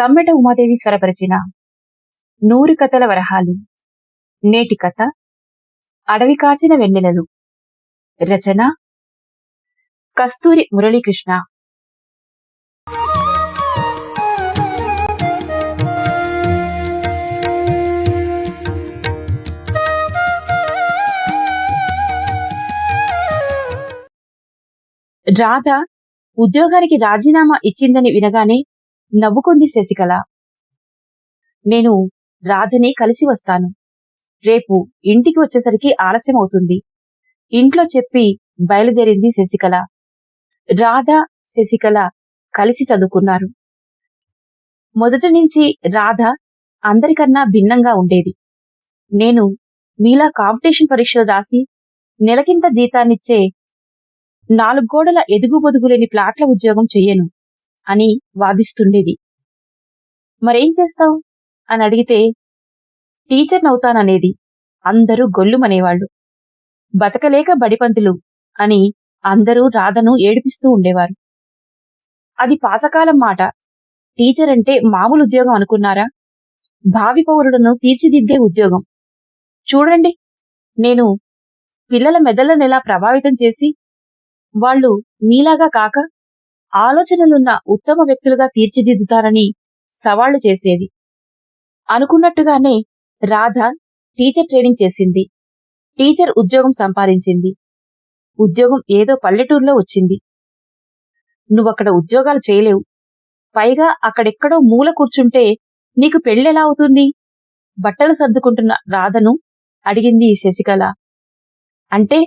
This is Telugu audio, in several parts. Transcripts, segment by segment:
సమ్మెట ఉమాదేవి స్వరపరిచిన నూరు కథల వరహాలు నేటి కథ అడవి కాచిన వెన్నెలలు రచన కస్తూరి మురళీకృష్ణ. రాధ ఉద్యోగానికి రాజీనామా ఇచ్చిందని వినగానే నవ్వుకుంది శశికళ. నేను రాధని కలిసి వస్తాను. రేపు ఇంటికి వచ్చేసరికి ఆలస్యం అవుతుంది. ఇంట్లో చెప్పి బయలుదేరింది శశికళ. రాధ శశికళ కలిసి చదువుకున్నారు. మొదటి నుంచి రాధ అందరికన్నా భిన్నంగా ఉండేది. నేను మీలా కాంపిటీషన్ పరీక్షలు రాసి నెలకింత జీతాన్నిచ్చే నాలుగు గోడల ఎదుగు బొదుగులేని ప్లాట్ల ఉద్యోగం చెయ్యను. అని వాదిస్తుండేది. మరేం చేస్తావు? అని అడిగితే టీచర్ నవుతాననేది అందరూ గొల్లుమనేవాళ్ళు బతకలేక బడిపంతులు అని అందరూ రాధను ఏడిపిస్తూ ఉండేవారు. అది పాతకాలం మాట. టీచర్ అంటే మామూలు ఉద్యోగం అనుకున్నారా? భావి పౌరులను తీర్చిదిద్దే ఉద్యోగం. చూడండి నేను పిల్లల మెదళ్ళను ఎలా ప్రభావితం చేసి వాళ్ళు మీలాగా కాక ఆలోచనలున్న ఉత్తమ వ్యక్తులుగా తీర్చిదిద్దుతారని సవాళ్ళు చేసేది. అనుకున్నట్టుగానే రాధ టీచర్ ట్రైనింగ్ చేసింది. టీచర్ ఉద్యోగం సంపాదించింది. ఉద్యోగం ఏదో పల్లెటూరులో వచ్చింది. నువ్వక్కడ ఉద్యోగాలు చేయలేవు. పైగా అక్కడెక్కడో మూల కూర్చుంటే నీకు పెళ్ళెలా అవుతుంది? బట్టలు సర్దుకుంటున్న రాధను అడిగింది శశికళ. అంటే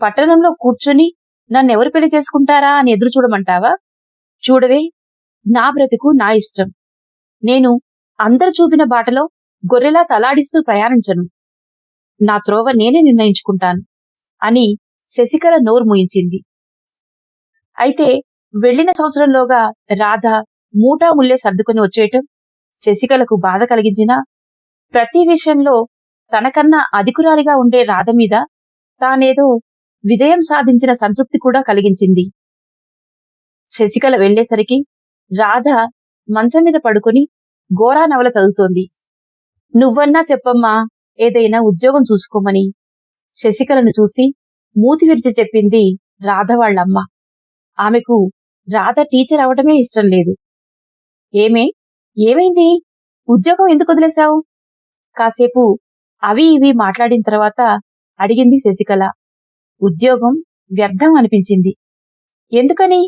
పట్టణంలో కూర్చుని నన్నెవరు పెళ్ళి చేసుకుంటారా అని ఎదురు చూడమంటావా? చూడవే నా బ్రతుకు నా ఇష్టం. నేను అందరు చూపిన బాటలో గొర్రెలా తలాడిస్తూ ప్రయాణించను. నా త్రోవ నేనే నిర్ణయించుకుంటాను అని శశికళ నోరు ముయించింది. అయితే వెళ్ళిన సంవత్సరంలోగా రాధ మూటా ముల్లే సర్దుకుని వచ్చేయటం శశికళకు బాధ కలిగించినా ప్రతి విషయంలో తనకన్నా అధికురాలిగా ఉండే రాధ మీద తానేదో విజయం సాధించిన సంతృప్తి కూడా కలిగించింది. శశికళ వెళ్ళేసరికి రాధ మంచం మీద పడుకుని గోరా నవల చదువుతోంది. నువ్వన్నా చెప్పమ్మా ఏదైనా ఉద్యోగం చూసుకోమని. శశికళను చూసి మూతి విరిచి చెప్పింది రాధ వాళ్ళమ్మ. ఆమెకు రాధ టీచర్ అవటమే ఇష్టం లేదు. ఏమే ఏమైంది? ఉద్యోగం ఎందుకు వదిలేశావు? కాసేపు అవి ఇవి మాట్లాడిన తర్వాత అడిగింది శశికళ. ఉద్యోగం వ్యర్థం అనిపించింది. ఎందుకని?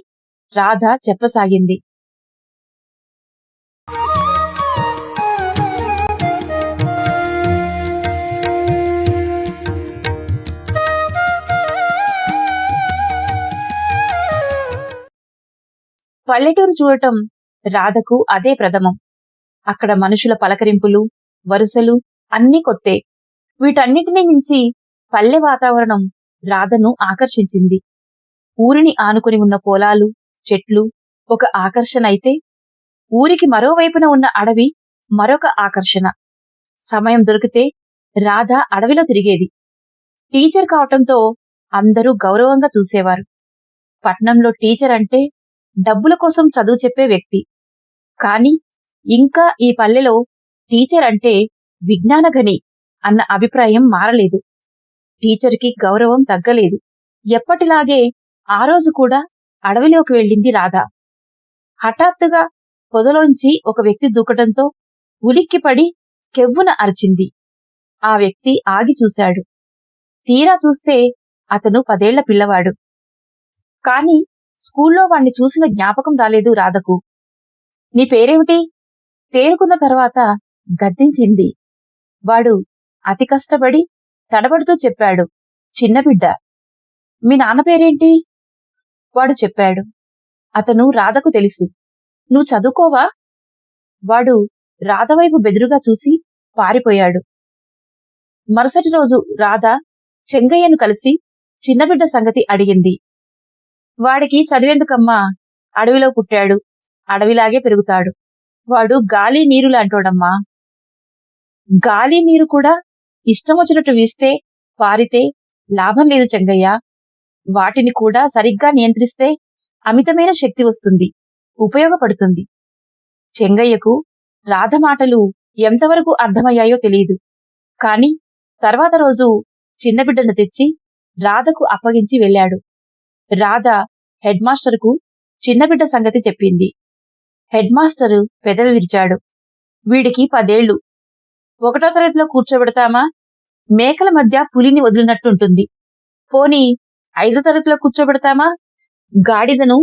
రాధ చెప్పసాగింది. పల్లెటూరు చూడటం రాధకు అదే ప్రథమం. అక్కడ మనుషుల పలకరింపులు వరుసలు అన్నీ కొత్తే. వీటన్నిటినీ మించి పల్లె వాతావరణం రాధను ఆకర్షించింది. ఊరిని ఆనుకుని ఉన్న పొలాలు చెట్లు ఒక ఆకర్షణ అయితే ఊరికి మరోవైపున ఉన్న అడవి మరొక ఆకర్షణ. సమయం దొరికితే రాధ అడవిలో తిరిగేది. టీచర్ కావటంతో అందరూ గౌరవంగా చూసేవారు. పట్నంలో టీచర్ అంటే డబ్బుల కోసం చదువు చెప్పే వ్యక్తి. కాని ఇంకా ఈ పల్లెలో టీచర్ అంటే విజ్ఞానగని అన్న అభిప్రాయం మారలేదు. టీచర్కి గౌరవం తగ్గలేదు. ఎప్పటిలాగే ఆ రోజు కూడా అడవిలోకి వెళ్ళింది రాధ. హఠాత్తుగా పొదలోంచి ఒక వ్యక్తి దూకటంతో ఉలిక్కిపడి కెవ్వున అరిచింది. ఆ వ్యక్తి ఆగి చూశాడు. తీరా చూస్తే అతను పదేళ్ళ పిల్లవాడు. కాని స్కూల్లో వాణ్ణి చూసిన జ్ఞాపకం రాలేదు రాధకు. నీ పేరేమిటి? తేరుకున్న తర్వాత గద్దించింది. వాడు అతి కష్టపడి తడబడుతూ చెప్పాడు. చిన్న బిడ్డ. మీ నాన్న పేరేంటి? వాడు చెప్పాడు. అతను రాధకు తెలుసు. నువ్వు చదువుకోవా? వాడు రాధవైపు బెదురుగా చూసి పారిపోయాడు. మరుసటి రోజు రాధ చెంగయ్యను కలిసి చిన్నబిడ్డ సంగతి అడిగింది. వాడికి చదివేందుకమ్మా? అడవిలో పుట్టాడు. అడవిలాగే పెరుగుతాడు. వాడు గాలి నీరు లాంటోడమ్మా. గాలి నీరు కూడా ఇష్టం వచ్చినట్టు వీస్తే పారితే లాభం లేదు చెంగయ్య. వాటిని కూడా సరిగ్గా నియంత్రిస్తే అమితమైన శక్తి వస్తుంది ఉపయోగపడుతుంది. చెంగయ్యకు రాధ మాటలు ఎంతవరకు అర్థమయ్యాయో తెలియదు. కాని తర్వాత రోజు చిన్నబిడ్డను తెచ్చి రాధకు అప్పగించి వెళ్ళాడు. రాధ హెడ్ మాస్టర్కు చిన్నబిడ్డ సంగతి చెప్పింది. హెడ్ మాస్టరు పెదవి విరిచాడు. వీడికి పదేళ్ళు ఒకటో తరగతిలో కూర్చోబెడతామా? మేకల మధ్య పులిని వదిలినట్టుంటుంది. పోనీ ఐదో తరగతిలో కూర్చోబెడతామా? గాడిదను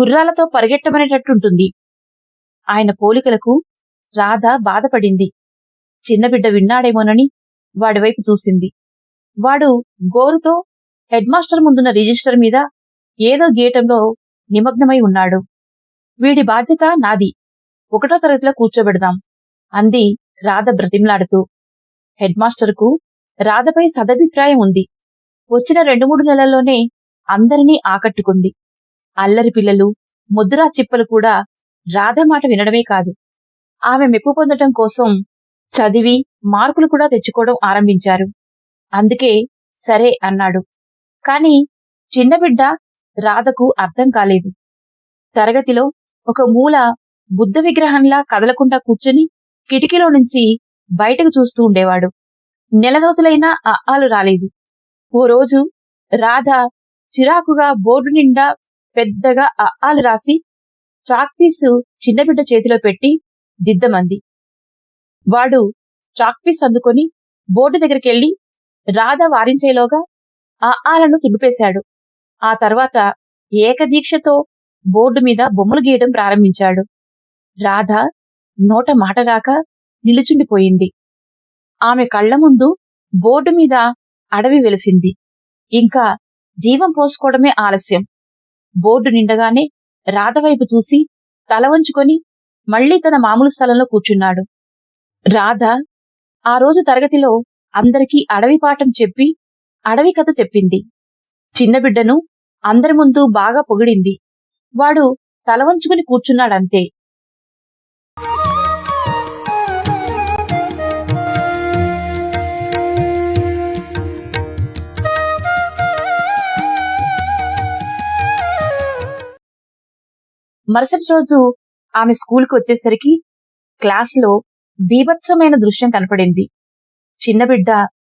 గుర్రాలతో పరిగెట్టమనేటట్టుంటుంది. ఆయన పోలికలకు రాధ బాధపడింది. చిన్నబిడ్డ విన్నాడేమోనని వాడివైపు చూసింది. వాడు గోరుతో హెడ్ మాస్టర్ ముందున్న రిజిస్టర్ మీద ఏదో గీయటంలో నిమగ్నమై ఉన్నాడు. వీడి బాధ్యత నాది. ఒకటో తరగతిలో కూర్చోబెడదాం అంది రాధ బ్రతిమ్లాడుతూ. హెడ్ మాస్టర్కు రాధపై సదభిప్రాయం ఉంది. వచ్చిన రెండు మూడు నెలల్లోనే అందరినీ ఆకట్టుకుంది. అల్లరి పిల్లలు ముద్దురా చిప్పలు కూడా రాధ మాట వినడమే కాదు. ఆమె మెప్పు పొందటం కోసం చదివి మార్కులు కూడా తెచ్చుకోవడం ఆరంభించారు. అందుకే సరే అన్నాడు. కాని చిన్నబిడ్డ రాధకు అర్థం కాలేదు. తరగతిలో ఒక మూల బుద్ధ విగ్రహంలా కదలకుండా కూర్చుని కిటికీలో నుంచి బయటకు చూస్తూ ఉండేవాడు. నెల రోజులైనా అఆలు రాలేదు. ఓ రోజు రాధ చిరాకుగా బోర్డు నిండా పెద్దగా అఆలు రాసి చాక్పీసు చిన్నబిడ్డ చేతిలో పెట్టి దిద్దమంది. వాడు చాక్పీస్ అందుకొని బోర్డు దగ్గరికెళ్ళి రాధ వారించేలోగా ఆ ఆలను తుడిపేశాడు. ఆ తర్వాత ఏకదీక్షతో బోర్డు మీద బొమ్మలు గీయడం ప్రారంభించాడు. రాధ నోట మాట రాక నిలుచుండిపోయింది. ఆమె కళ్ళ ముందు బోర్డు మీద అడవి వెలిసింది. ఇంకా జీవం పోసుకోవడమే ఆలస్యం. బోర్డు నిండగానే రాధవైపు చూసి తల వంచుకొని మళ్ళీ తన మామూలు స్థలంలో కూర్చున్నాడు. రాధ ఆ రోజు తరగతిలో అందరికీ అడవి పాఠం చెప్పి అడవి కథ చెప్పింది. చిన్నబిడ్డను అందరి ముందు బాగా పొగిడింది. వాడు తల వంచుకుని కూర్చున్నాడంతే. మరుసటి రోజు ఆమె స్కూల్కి వచ్చేసరికి క్లాస్లో బీభత్సమైన దృశ్యం కనపడింది. చిన్నబిడ్డ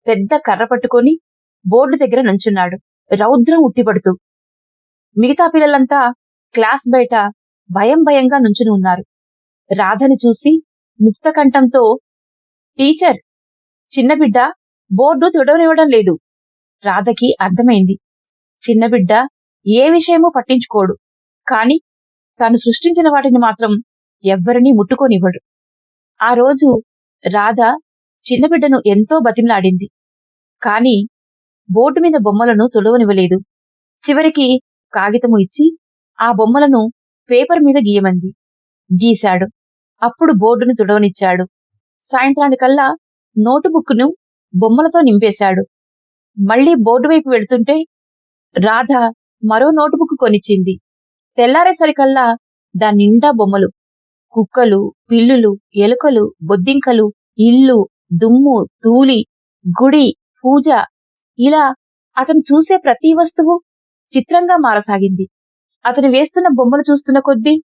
పెద్ద కర్ర పట్టుకొని బోర్డు దగ్గర నుంచున్నాడు. రౌద్రం ఉట్టిపడుతూ. మిగతా పిల్లలంతా క్లాస్ బయట భయం భయంగా నుంచుని ఉన్నారు. రాధని చూసి ముక్తకంఠంతో టీచర్ చిన్నబిడ్డ బోర్డు తుడవనివ్వడం లేదు. రాధకి అర్థమైంది. చిన్నబిడ్డ ఏ విషయమూ పట్టించుకోడు. కాని తాను సృష్టించిన వాటిని మాత్రం ఎవ్వరినీ ముట్టుకోనివ్వడు. ఆ రోజు రాధ చిన్నబిడ్డను ఎంతో బతిమలాడింది. కాని బోర్డు మీద బొమ్మలను తుడవనివ్వలేదు. చివరికి కాగితము ఇచ్చి ఆ బొమ్మలను పేపర్ మీద గీయమంది. గీశాడు. అప్పుడు బోర్డును తుడవనిచ్చాడు. సాయంత్రానికల్లా నోటుబుక్ను బొమ్మలతో నింపేశాడు. మళ్ళీ బోర్డు వైపు వెళుతుంటే రాధ మరో నోటుబుక్ కొనిచ్చింది. తెల్లారేసరికల్లా దాని నిండా బొమ్మలు. కుక్కలు పిల్లులు ఎలుకలు బొద్దింకలు ఇల్లు దుమ్ము తూలి గుడి పూజ. ఇలా అతను చూసే ప్రతి వస్తువు చిత్రంగా మారసాగింది. అతను వేస్తున్న బొమ్మలు చూస్తున్న కొద్దీ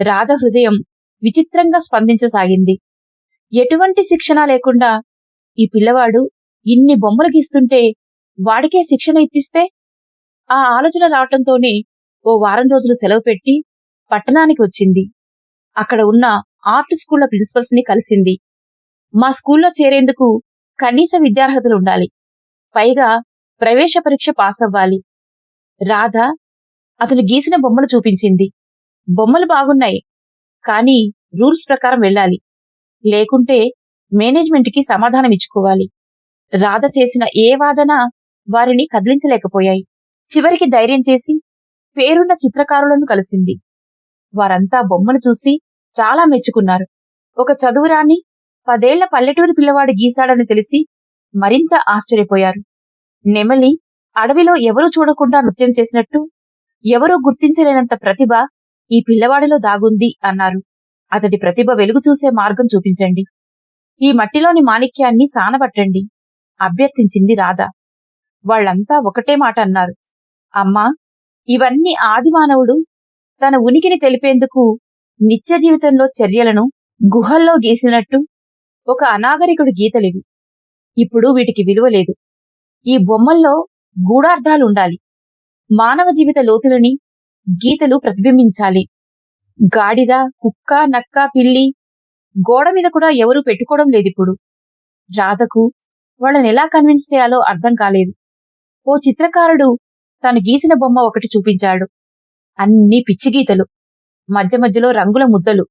రాధ హృదయం విచిత్రంగా స్పందించసాగింది. ఎటువంటి శిక్షణ లేకుండా ఈ పిల్లవాడు ఇన్ని బొమ్మలు గీస్తుంటే వాడికే శిక్షణ ఇప్పిస్తే ఆ ఆలోచన రావటంతోనే ఓ వారం రోజులు సెలవు పెట్టి పట్టణానికి వచ్చింది. అక్కడ ఉన్న ఆర్ట్ స్కూళ్ళ ప్రిన్సిపల్స్ని కలిసింది. మా స్కూల్లో చేరేందుకు కనీస విద్యార్హతలు ఉండాలి. పైగా ప్రవేశ పరీక్ష పాస్ అవ్వాలి. రాధ అతను గీసిన బొమ్మలు చూపించింది. బొమ్మలు బాగున్నాయి కానీ రూల్స్ ప్రకారం వెళ్ళాలి. లేకుంటే మేనేజ్మెంట్కి సమాధానం ఇచ్చుకోవాలి. రాధ చేసిన ఏ వాదన వారిని కదిలించలేకపోయాయి. చివరికి ధైర్యం చేసి పేరున్న చిత్రకారులను కలిసింది. వారంతా బొమ్మను చూసి చాలా మెచ్చుకున్నారు. ఒక చదువురాని పదేళ్ళ పల్లెటూరి పిల్లవాడు గీశాడని తెలిసి మరింత ఆశ్చర్యపోయారు. నెమలి అడవిలో ఎవరూ చూడకుండా నృత్యం చేసినట్టు ఎవరూ గుర్తించలేనంత ప్రతిభ ఈ పిల్లవాడిలో దాగుంది అన్నారు. అతడి ప్రతిభ వెలుగు చూసే మార్గం చూపించండి. ఈ మట్టిలోని మాణిక్యాన్ని సానబట్టండి. అభ్యర్థించింది రాధ. వాళ్ళంతా ఒకటే మాట అన్నారు. అమ్మా ఇవన్నీ ఆదిమానవుడు తన ఉనికిని తెలిపేందుకు నిత్య జీవితంలో చర్యలను గుహల్లో గీసినట్టు ఒక అనాగరికుడు గీతలివి. ఇప్పుడు వీటికి విలువ లేదు. ఈ బొమ్మల్లో గూఢార్థాలుండాలి. మానవ జీవిత లోతులని గీతలు ప్రతిబింబించాలి. గాడిద కుక్క నక్క పిల్లి గోడ మీద కూడా ఎవరూ పెట్టుకోవడం లేదిప్పుడు. రాధకు వాళ్ళని ఎలా కన్విన్స్ చేయాలో అర్థం కాలేదు. ఓ చిత్రకారుడు తాను గీసిన బొమ్మ ఒకటి చూపించాడు. అన్ని పిచ్చి గీతలు మధ్య మధ్యలో రంగుల ముద్దలు.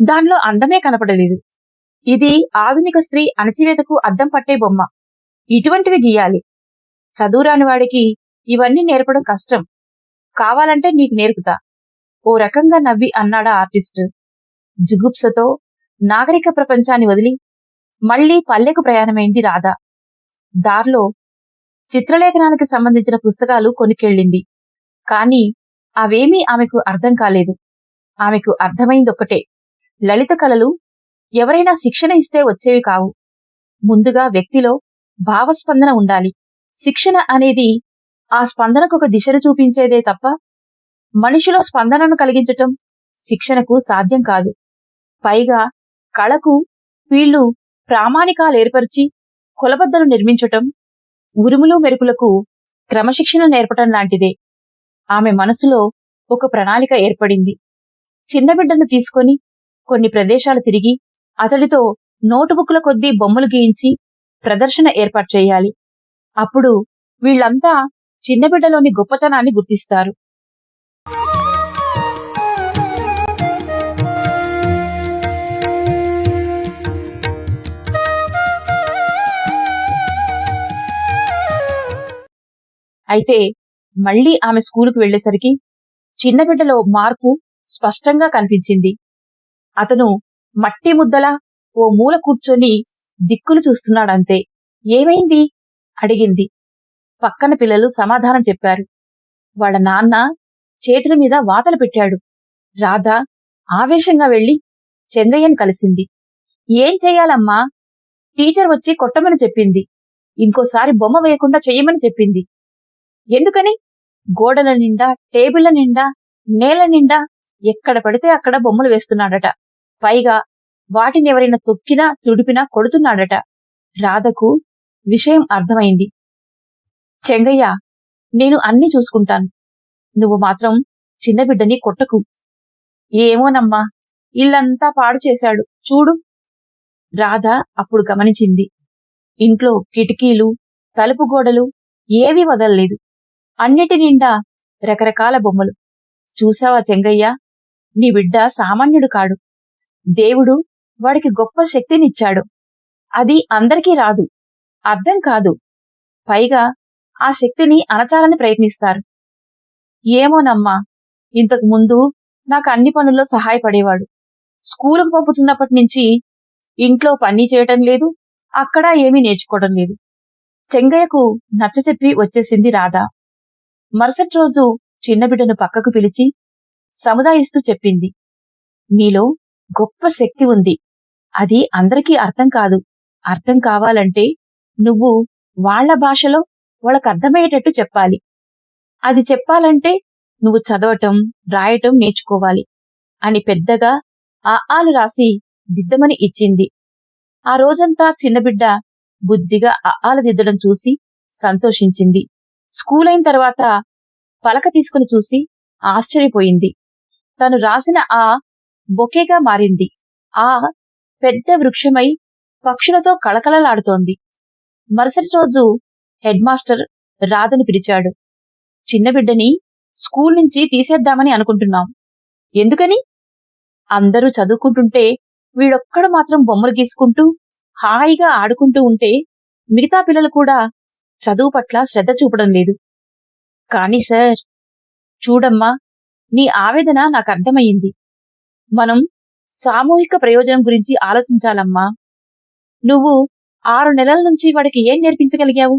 దానిలో అందమే కనపడలేదు. ఇది ఆధునిక స్త్రీ అణచివేతకు అద్దం పట్టే బొమ్మ. ఇటువంటివి గీయాలి. చదువురాని వాడికి ఇవన్నీ నేర్పడం కష్టం. కావాలంటే నీకు నేర్పుతా. ఓ రకంగా నవ్వి అన్నాడా ఆర్టిస్ట్. జుగుప్సతో నాగరిక ప్రపంచాన్ని వదిలి మళ్ళీ పల్లెకు ప్రయాణమైంది రాధ. దారిలో చిత్రలేఖనానికి సంబంధించిన పుస్తకాలు కొనుకెళ్ళింది. కాని అవేమీ ఆమెకు అర్థం కాలేదు. ఆమెకు అర్థమైందొక్కటే. లలిత కళలు ఎవరైనా శిక్షణ ఇస్తే వచ్చేవి కావు. ముందుగా వ్యక్తిలో భావస్పందన ఉండాలి. శిక్షణ అనేది ఆ స్పందనకు ఒక దిశను చూపించేదే తప్ప మనిషిలో స్పందనను కలిగించటం శిక్షణకు సాధ్యం కాదు. పైగా కళకు వీళ్ళు ప్రామాణికాలు ఏర్పరిచి కొలబద్దలు నిర్మించటం ఉరుములు మెరుపులకు క్రమశిక్షణ నేర్పటం లాంటిదే. ఆమె మనసులో ఒక ప్రణాళిక ఏర్పడింది. చిన్న బిడ్డను తీసుకొని కొన్ని ప్రదేశాలు తిరిగి అతడితో నోటుబుక్ల కొద్దీ బొమ్మలు గీయించి ప్రదర్శన ఏర్పాటు చేయాలి. అప్పుడు వీళ్ళంతా చిన్న బిడ్డలోని గొప్పతనాన్ని గుర్తిస్తారు. అయితే మళ్ళీ ఆమె స్కూలుకు వెళ్ళేసరికి చిన్న బిడ్డలో మార్పు స్పష్టంగా కనిపించింది. అతను మట్టి ముద్దలా ఓ మూల కూర్చొని దిక్కులు చూస్తున్నాడంతే. ఏమైంది? అడిగింది. పక్కన పిల్లలు సమాధానం చెప్పారు. వాళ్ళ నాన్న చేతుల మీద వాతలు పెట్టాడు. రాధ ఆవేశంగా వెళ్ళి చెంగయ్యను కలిసింది. ఏం చెయ్యాలమ్మా? టీచర్ వచ్చి కొట్టమని చెప్పింది. ఇంకోసారి బొమ్మ వేయకుండా చెయ్యమని చెప్పింది. ఎందుకని? గోడల నిండా టేబుళ్ళ నిండా నేల నిండా ఎక్కడ పడితే అక్కడ బొమ్మలు వేస్తున్నాడట. పైగా వాటిని ఎవరైనా తొక్కినా తుడిపినా కొడుతున్నాడట. రాధకు విషయం అర్థమైంది. చెంగయ్య నేను అన్ని చూసుకుంటాను. నువ్వు మాత్రం చిన్న బిడ్డని కొట్టకు. ఏమోనమ్మా ఇల్లంతా పాడు చేశాడు. చూడు. రాధ అప్పుడు గమనించింది. ఇంట్లో కిటికీలు తలుపు గోడలు ఏవీ వదలలేదు. అన్నిటి నిండా రకరకాల బొమ్మలు. చూసావా చెంగయ్య? నీ బిడ్డ సామాన్యుడు కాడు. దేవుడు వాడికి గొప్ప శక్తినిచ్చాడు. అది అందరికీ రాదు. అర్థం కాదు. పైగా ఆ శక్తిని అణచాలని ప్రయత్నిస్తారు. ఏమోనమ్మా ఇంతకు ముందు నాకు అన్ని పనుల్లో సహాయపడేవాడు. స్కూలుకు పంపుతున్నప్పటి నుంచి ఇంట్లో పని చేయటం లేదు అక్కడ ఏమీ నేర్చుకోవడం లేదు. చెంగయ్యకు నచ్చచెప్పి వచ్చేసింది రాధా. మరుసటి రోజు చిన్న బిడ్డను పక్కకు పిలిచి సముదాయిస్తూ చెప్పింది. నీలో గొప్ప శక్తి ఉంది. అది అందరికీ అర్థం కాదు. అర్థం కావాలంటే నువ్వు వాళ్ళ భాషలో వాళ్ళకు అర్థమయ్యేటట్టు చెప్పాలి. అది చెప్పాలంటే నువ్వు చదవటం రాయటం నేర్చుకోవాలి అని పెద్దగా ఆ ఆలు రాసి దిద్దమని ఇచ్చింది. ఆ రోజంతా చిన్నబిడ్డ బుద్ధిగా ఆ ఆలు దిద్దడం చూసి సంతోషించింది. స్కూల్ అయిన తర్వాత పలక తీసుకుని చూసి ఆశ్చర్యపోయింది. తను రాసిన ఆ బొకేగా మారింది. ఆ పెద్ద వృక్షమై పక్షులతో కళకళలాడుతోంది. మరుసటి రోజు హెడ్ మాస్టర్ రాధని పిలిచాడు. చిన్న బిడ్డని స్కూల్ నుంచి తీసేద్దామని అనుకుంటున్నాం. ఎందుకని? అందరూ చదువుకుంటుంటే వీడొక్కడు మాత్రం బొమ్మలు గీసుకుంటూ హాయిగా ఆడుకుంటూ ఉంటే మిగతా పిల్లలు కూడా చదువు పట్ల శ్రద్ధ చూపడం లేదు. కాని సార్ చూడమ్మా నీ ఆవేదన నాకు అర్థమయ్యింది. మనం సామూహిక ప్రయోజనం గురించి ఆలోచించాలమ్మా. నువ్వు ఆరు నెలల నుంచి వాడికి ఏం నేర్పించగలిగావు?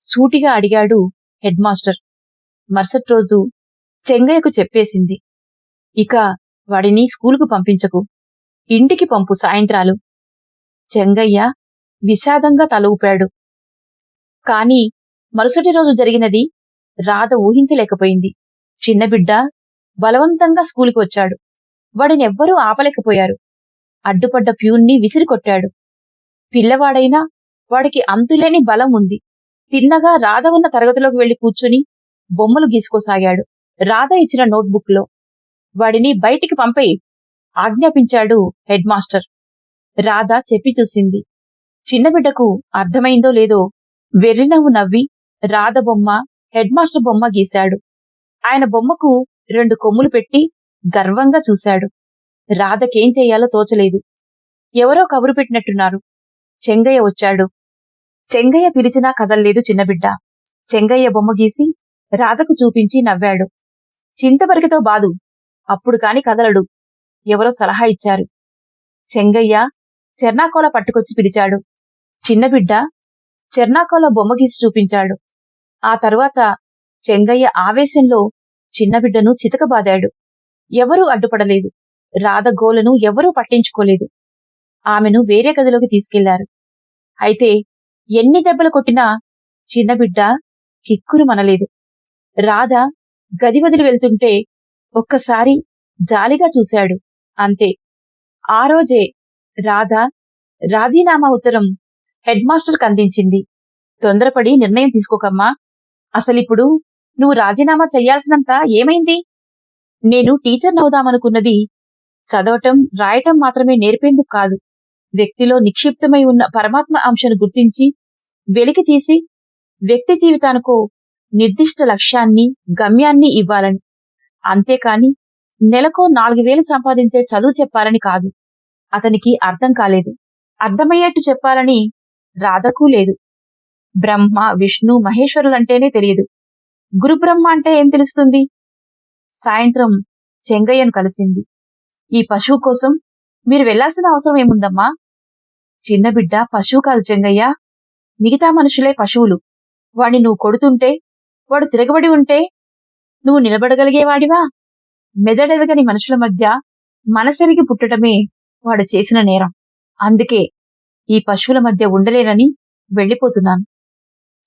సూటిగా అడిగాడు హెడ్ మాస్టర్. మరుసటి రోజు చెంగయ్యకు చెప్పేసింది. ఇక వాడిని స్కూలుకు పంపించకు. ఇంటికి పంపు సాయంత్రాలు. చెంగయ్య విషాదంగా తల ఊపాడు. కాని మరుసటి రోజు జరిగినది రాధ ఊహించలేకపోయింది. చిన్నబిడ్డ బలవంతంగా స్కూలుకి వచ్చాడు. వాడినెవ్వరూ ఆపలేకపోయారు. అడ్డుపడ్డ ప్యూన్ని విసిరికొట్టాడు. పిల్లవాడైనా వాడికి అంతులేని బలం ఉంది. తిన్నగా రాధ ఉన్న తరగతిలోకి వెళ్ళి కూర్చుని బొమ్మలు గీసుకోసాగాడు. రాధ ఇచ్చిన నోట్బుక్లో వాడిని బయటికి పంపేయి ఆజ్ఞాపించాడు హెడ్ మాస్టర్. రాధ చెప్పి చూసింది. చిన్న బిడ్డకు అర్థమైందో లేదో వెర్రినవ్వు నవ్వి రాధ బొమ్మ బొమ్మ గీశాడు. ఆయన బొమ్మకు రెండు కొమ్ములు పెట్టి గర్వంగా చూశాడు. రాధకేం చెయ్యాలో తోచలేదు. ఎవరో కబురు పెట్టినట్టున్నారు. చెంగయ్య వచ్చాడు. చెంగయ్య పిలిచినా కదల్లేదు చిన్నబిడ్డ. చెంగయ్య బొమ్మ గీసి రాధకు చూపించి నవ్వాడు. చింతపరికితో బాదు అప్పుడు కాని కదలడు. ఎవరో సలహా ఇచ్చారు. చెంగయ్య చెర్నాకోల పట్టుకొచ్చి పిలిచాడు. చిన్నబిడ్డ చెర్నాకోల బొమ్మ గీసి చూపించాడు. ఆ తరువాత చెంగయ్య ఆవేశంలో చిన్నబిడ్డను చితకబాదాడు. ఎవరూ అడ్డుపడలేదు. రాధ గోలను ఎవరూ పట్టించుకోలేదు. ఆమెను వేరే గదిలోకి తీసుకెళ్ళారు. అయితే ఎన్ని దెబ్బలు కొట్టినా చిన్నబిడ్డ కిక్కురు మనలేదు. రాధ గది వదిలి వెళ్తుంటే ఒక్కసారి జాలిగా చూశాడు. అంతే. ఆ రోజే రాధ రాజీనామా ఉత్తరం హెడ్ మాస్టర్కి అందించింది. తొందరపడి నిర్ణయం తీసుకోకమ్మా. అసలిప్పుడు నువ్వు రాజీనామా చెయ్యాల్సినంత ఏమైంది? నేను టీచర్ అవుదామనుకున్నది చదవటం రాయటం మాత్రమే నేర్పేందుకు కాదు. వ్యక్తిలో నిక్షిప్తమై ఉన్న పరమాత్మ అంశను గుర్తించి వెలికి తీసి వ్యక్తి జీవితానికో నిర్దిష్ట లక్ష్యాన్ని గమ్యాన్ని ఇవ్వాలని. అంతేకాని నెలకో నాలుగు వేలు సంపాదించే చదువు చెప్పాలని కాదు. అతనికి అర్థం కాలేదు. అర్థమయ్యేట్టు చెప్పాలని రాధకు లేదు. బ్రహ్మ విష్ణు మహేశ్వరులంటేనే తెలియదు. గురుబ్రహ్మ అంటే ఏం తెలుస్తుంది? సాయంత్రం చెంగయ్యను కలిసింది. ఈ పశువు కోసం మీరు వెళ్ళాల్సిన అవసరం ఏముందమ్మా? చిన్న బిడ్డ పశువు కాదు చెంగయ్య. మిగతా మనుషులే పశువులు. వాణ్ణి నువ్వు కొడుతుంటే వాడు తిరగబడి ఉంటే నువ్వు నిలబడగలిగేవాడివా? మెదడెదగని మనుషుల మధ్య మనసెరిగి పుట్టడమే వాడు చేసిన నేరం. అందుకే ఈ పశువుల మధ్య ఉండలేనని వెళ్ళిపోతున్నాను.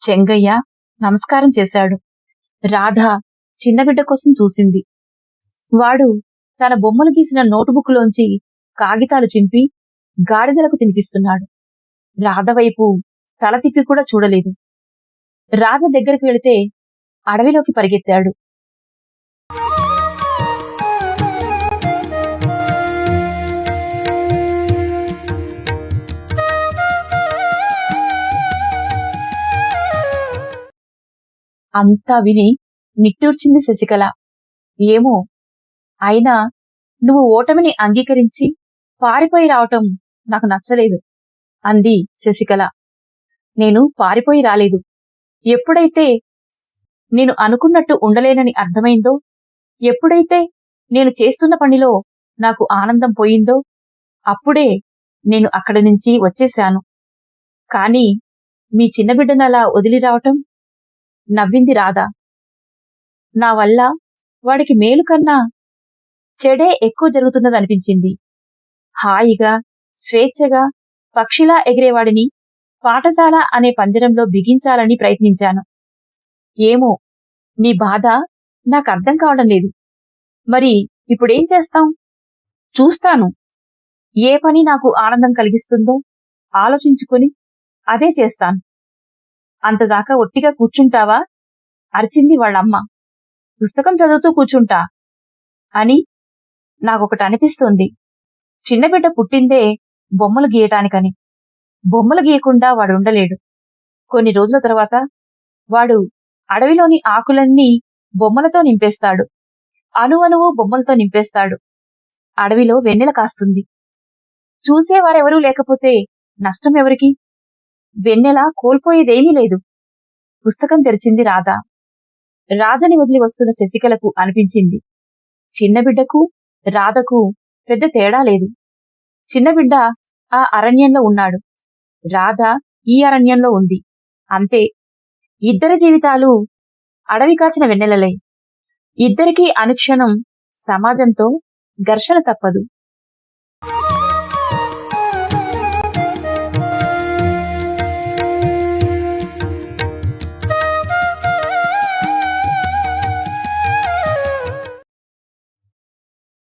చెంగయ్య నమస్కారం చేశాడు. రాధ చిన్నబిడ్డ కోసం చూసింది. వాడు తన బొమ్మలు గీసిన నోటుబుక్లోంచి కాగితాలు చింపి గాడిదలకు తినిపిస్తున్నాడు. రాధ వైపు తల తిప్పి కూడా చూడలేదు. రాధ దగ్గరికి వెళితే అడవిలోకి పరిగెత్తాడు. అంతా విని నిట్టూర్చింది శశికళ. ఏమో అయినా నువ్వు ఓటమిని అంగీకరించి పారిపోయి రావటం నాకు నచ్చలేదు అంది శశికళ. నేను పారిపోయి రాలేదు. ఎప్పుడైతే నేను అనుకున్నట్టు ఉండలేనని అర్థమైందో ఎప్పుడైతే నేను చేస్తున్న పనిలో నాకు ఆనందం పోయిందో అప్పుడే నేను అక్కడి నుంచి వచ్చేశాను. కాని మీ చిన్నబిడ్డనలా వదిలి రావటం నవ్వింది రాధా. నా వల్ల వాడికి మేలు కన్నా చెడే ఎక్కువ జరుగుతున్నదనిపించింది. హాయిగా స్వేచ్ఛగా పక్షిలా ఎగిరేవాడిని పాఠశాల అనే పంజరంలో బిగించాలని ప్రయత్నించాను. ఏమో నీ బాధ నాకు అర్థం కావడం లేదు. మరి ఇప్పుడేం చేస్తాం? చూస్తాను. ఏ పని నాకు ఆనందం కలిగిస్తుందో ఆలోచించుకుని అదే చేస్తాను. అంతదాకా ఒట్టిగా కూర్చుంటావా? అరిచింది వాళ్ళమ్మ. పుస్తకం చదువుతూ కూర్చుంటా. అని నాకొకటి అనిపిస్తోంది. చిన్నబిడ్డ పుట్టిందే బొమ్మలు గీయటానికని. బొమ్మలు గీయకుండా వాడు ఉండలేడు. కొన్ని రోజుల తర్వాత వాడు అడవిలోని ఆకులన్నీ బొమ్మలతో నింపేస్తాడు. అణువణువు బొమ్మలతో నింపేస్తాడు. అడవిలో వెన్నెల కాస్తుంది. చూసేవారెవరూ లేకపోతే నష్టం ఎవరికి? వెన్నెల కోల్పోయేదేమీ లేదు. పుస్తకం తెరిచింది రాధ. రాధని వదిలి వస్తున్న శశికలకు అనిపించింది. చిన్నబిడ్డకు రాధకు పెద్ద తేడా లేదు. చిన్నబిడ్డ ఆ అరణ్యంలో ఉన్నాడు. రాధ ఈ అరణ్యంలో ఉంది. అంతే. ఇద్దరి జీవితాలు అడవి కాచిన వెన్నెలలే. ఇద్దరికీ అనుక్షణం సమాజంతో ఘర్షణ తప్పదు.